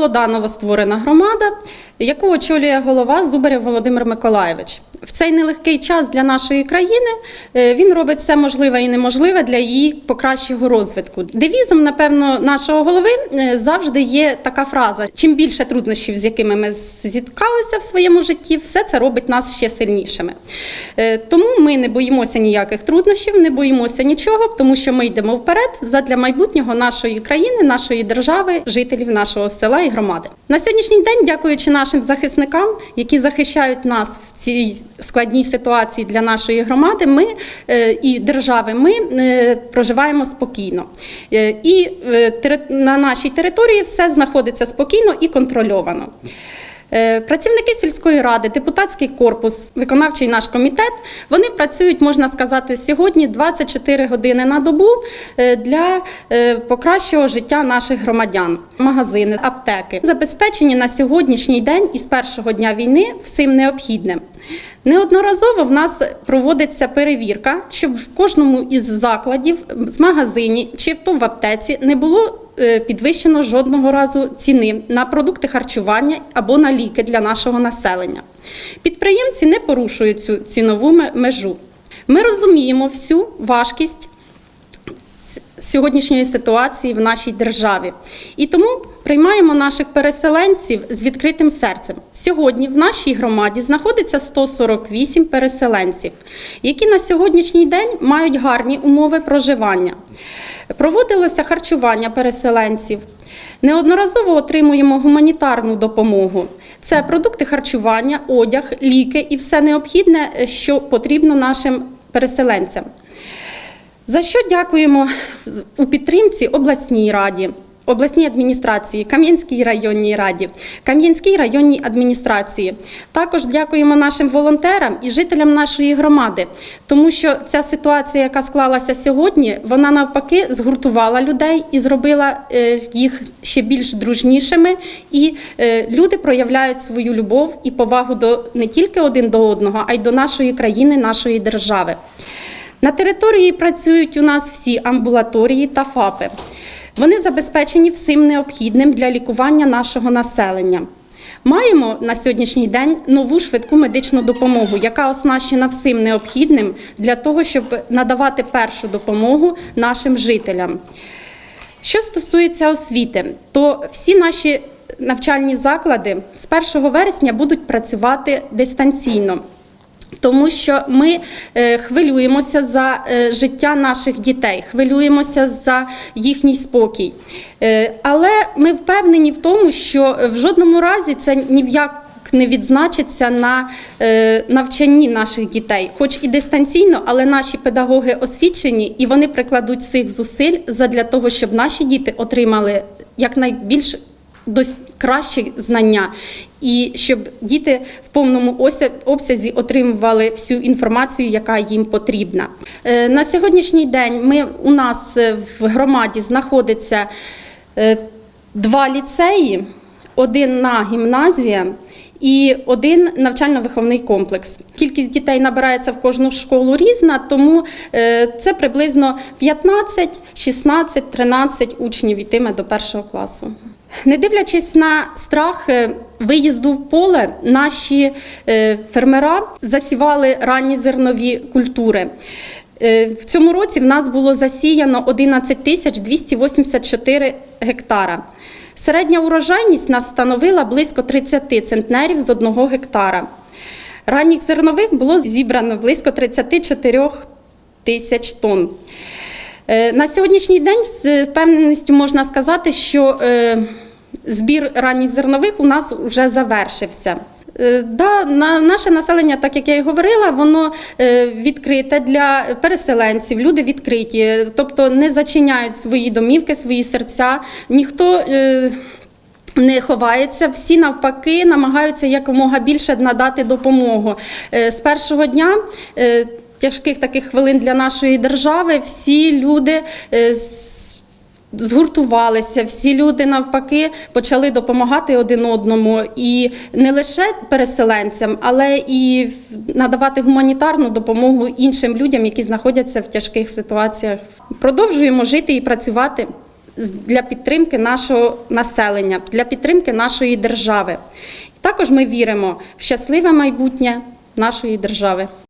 молода новостворена громада, яку очолює голова Зубарєв Володимир Миколаєвич. В цей нелегкий час для нашої країни е, він робить все можливе і неможливе для її покращого розвитку. Девізом, напевно, нашого голови е, завжди є така фраза: чим більше труднощів, з якими ми зіткалися в своєму житті, все це робить нас ще сильнішими. Е, Тому ми не боїмося ніяких труднощів, не боїмося нічого, тому що ми йдемо вперед задля майбутнього нашої країни, нашої держави, жителів нашого села і громади. На сьогоднішній день, дякуючи нашим захисникам, які захищають нас в цій складній ситуації для нашої громади, ми е, і держави, ми е, проживаємо спокійно. Е, І на нашій території все знаходиться спокійно і контрольовано. Е, Працівники сільської ради, депутатський корпус, виконавчий наш комітет, вони працюють, можна сказати, сьогодні 24 години на добу е, для е, покращого життя наших громадян. Магазини, аптеки забезпечені на сьогоднішній день із першого дня війни всім необхідним. Неодноразово в нас проводиться перевірка, щоб в кожному із закладів, з магазині чи то в аптеці не було підвищено жодного разу ціни на продукти харчування або на ліки для нашого населення. Підприємці не порушують цю цінову межу. Ми розуміємо всю важкість сьогоднішньої ситуації в нашій державі. І тому приймаємо наших переселенців з відкритим серцем. Сьогодні в нашій громаді знаходиться 148 переселенців, які на сьогоднішній день мають гарні умови проживання. Проводилося харчування переселенців. Неодноразово отримуємо гуманітарну допомогу. Це продукти харчування, одяг, ліки і все необхідне, що потрібно нашим переселенцям. За що дякуємо у підтримці обласній раді, обласній адміністрації, Кам'янській районній раді, Кам'янській районній адміністрації. Також дякуємо нашим волонтерам і жителям нашої громади, тому що ця ситуація, яка склалася сьогодні, вона навпаки згуртувала людей і зробила е, їх ще більш дружнішими. І е, люди проявляють свою любов і повагу до не тільки один до одного, а й до нашої країни, нашої держави. На території працюють у нас всі амбулаторії та ФАПи. Вони забезпечені всім необхідним для лікування нашого населення. Маємо на сьогоднішній день нову швидку медичну допомогу, яка оснащена всім необхідним для того, щоб надавати першу допомогу нашим жителям. Що стосується освіти, то всі наші навчальні заклади з 1 вересня будуть працювати дистанційно. Тому що ми е, хвилюємося за е, життя наших дітей, хвилюємося за їхній спокій. Е, але ми впевнені в тому, що в жодному разі це ні в як не відзначиться на навчанні наших дітей, хоч і дистанційно, але наші педагоги освічені і вони прикладуть всіх зусиль задля того, щоб наші діти отримали якнайбільш кращі знання, і щоб діти в повному обсязі отримували всю інформацію, яка їм потрібна. Е, На сьогоднішній день ми у нас е, в громаді знаходиться е, два ліцеї, одна гімназія. І один навчально-виховний комплекс. Кількість дітей набирається в кожну школу різна, тому це приблизно 15, 16, 13 учнів йтиме до першого класу. Не дивлячись на страх е, виїзду в поле, наші е, фермера засівали ранні зернові культури. Е, В цьому році в нас було засіяно 11 тисяч 284 гектара. Середня урожайність нас становила близько 30 центнерів з одного гектара. Ранніх зернових було зібрано близько 34 тисяч тонн. Е, На сьогоднішній день з певненістю можна сказати, що е, збір ранніх зернових у нас вже завершився. Е, Да, на наше населення, так як я і говорила, воно відкрите для переселенців. Люди відкриті, тобто не зачиняють свої домівки, свої серця. Ніхто не ховається, всі навпаки намагаються якомога більше надати допомогу. З першого дня. Тяжких таких хвилин для нашої держави всі люди е, згуртувалися, всі люди навпаки почали допомагати один одному і не лише переселенцям, але і надавати гуманітарну допомогу іншим людям, які знаходяться в тяжких ситуаціях. Продовжуємо жити і працювати для підтримки нашого населення, для підтримки нашої держави. Також ми віримо в щасливе майбутнє нашої держави.